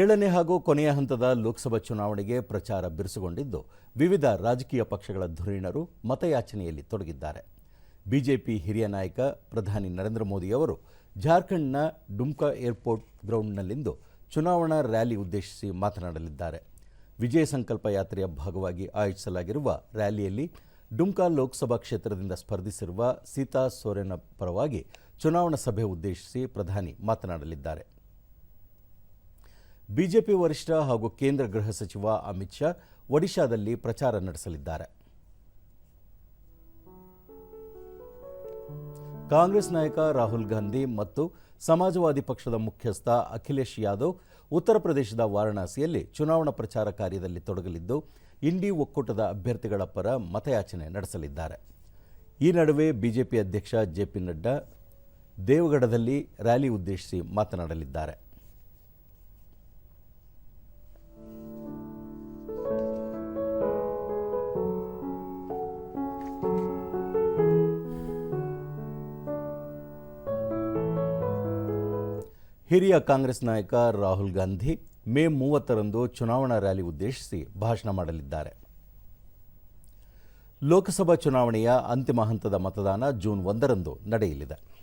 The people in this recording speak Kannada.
ಏಳನೇ ಹಾಗೂ ಕೊನೆಯ ಹಂತದ ಲೋಕಸಭಾ ಚುನಾವಣೆಗೆ ಪ್ರಚಾರ ಬಿರುಸುಗೊಂಡಿದ್ದು, ವಿವಿಧ ರಾಜಕೀಯ ಪಕ್ಷಗಳ ಧುರೀಣರು ಮತಯಾಚನೆಯಲ್ಲಿ ತೊಡಗಿದ್ದಾರೆ. ಬಿಜೆಪಿ ಹಿರಿಯ ನಾಯಕ ಪ್ರಧಾನಿ ನರೇಂದ್ರ ಮೋದಿ ಅವರು ಜಾರ್ಖಂಡ್ನ ಡುಮ್ಕಾ ಏರ್ಪೋರ್ಟ್ ಗ್ರೌಂಡ್ನಲ್ಲಿಂದು ಚುನಾವಣಾ ರ್ಯಾಲಿ ಉದ್ದೇಶಿಸಿ ಮಾತನಾಡಲಿದ್ದಾರೆ. ವಿಜಯ ಸಂಕಲ್ಪ ಯಾತ್ರೆಯ ಭಾಗವಾಗಿ ಆಯೋಜಿಸಲಾಗಿರುವ ರ್ಯಾಲಿಯಲ್ಲಿ ಡುಮ್ಕಾ ಲೋಕಸಭಾ ಕ್ಷೇತ್ರದಿಂದ ಸ್ಪರ್ಧಿಸಿರುವ ಸೀತಾ ಸೋರೆನ ಪರವಾಗಿ ಚುನಾವಣಾ ಸಭೆ ಉದ್ದೇಶಿಸಿ ಪ್ರಧಾನಿ ಮಾತನಾಡಲಿದ್ದಾರೆ. ಬಿಜೆಪಿ ವರಿಷ್ಠ ಹಾಗೂ ಕೇಂದ್ರ ಗೃಹ ಸಚಿವ ಅಮಿತ್ ಶಾ ಒಡಿಶಾದಲ್ಲಿ ಪ್ರಚಾರ ನಡೆಸಲಿದ್ದಾರೆ. ಕಾಂಗ್ರೆಸ್ ನಾಯಕ ರಾಹುಲ್ ಗಾಂಧಿ ಮತ್ತು ಸಮಾಜವಾದಿ ಪಕ್ಷದ ಮುಖ್ಯಸ್ಥ ಅಖಿಲೇಶ್ ಯಾದವ್ ಉತ್ತರ ಪ್ರದೇಶದ ವಾರಣಾಸಿಯಲ್ಲಿ ಚುನಾವಣಾ ಪ್ರಚಾರ ಕಾರ್ಯದಲ್ಲಿ ತೊಡಗಲಿದ್ದು, ಇಂಡಿ ಒಕ್ಕೂಟದ ಅಭ್ಯರ್ಥಿಗಳ ಪರ ಮತಯಾಚನೆ ನಡೆಸಲಿದ್ದಾರೆ. ಈ ನಡುವೆ ಬಿಜೆಪಿ ಅಧ್ಯಕ್ಷ ಜೆಪಿ ನಡ್ಡಾ ದೇವಗಢದಲ್ಲಿ ರ್ಯಾಲಿ ಉದ್ದೇಶಿಸಿ ಮಾತನಾಡಲಿದ್ದಾರೆ. ಹಿರಿಯ ಕಾಂಗ್ರೆಸ್ ನಾಯಕ ರಾಹುಲ್ ಗಾಂಧಿ ಮೇ ಮೂವತ್ತರಂದು ಚುನಾವಣಾ ರ್ಯಾಲಿ ಉದ್ದೇಶಿಸಿ ಭಾಷಣ ಮಾಡಲಿದ್ದಾರೆ. ಲೋಕಸಭಾ ಚುನಾವಣೆಯ ಅಂತಿಮ ಹಂತದ ಮತದಾನ ಜೂನ್ ಒಂದರಂದು ನಡೆಯಲಿದೆ.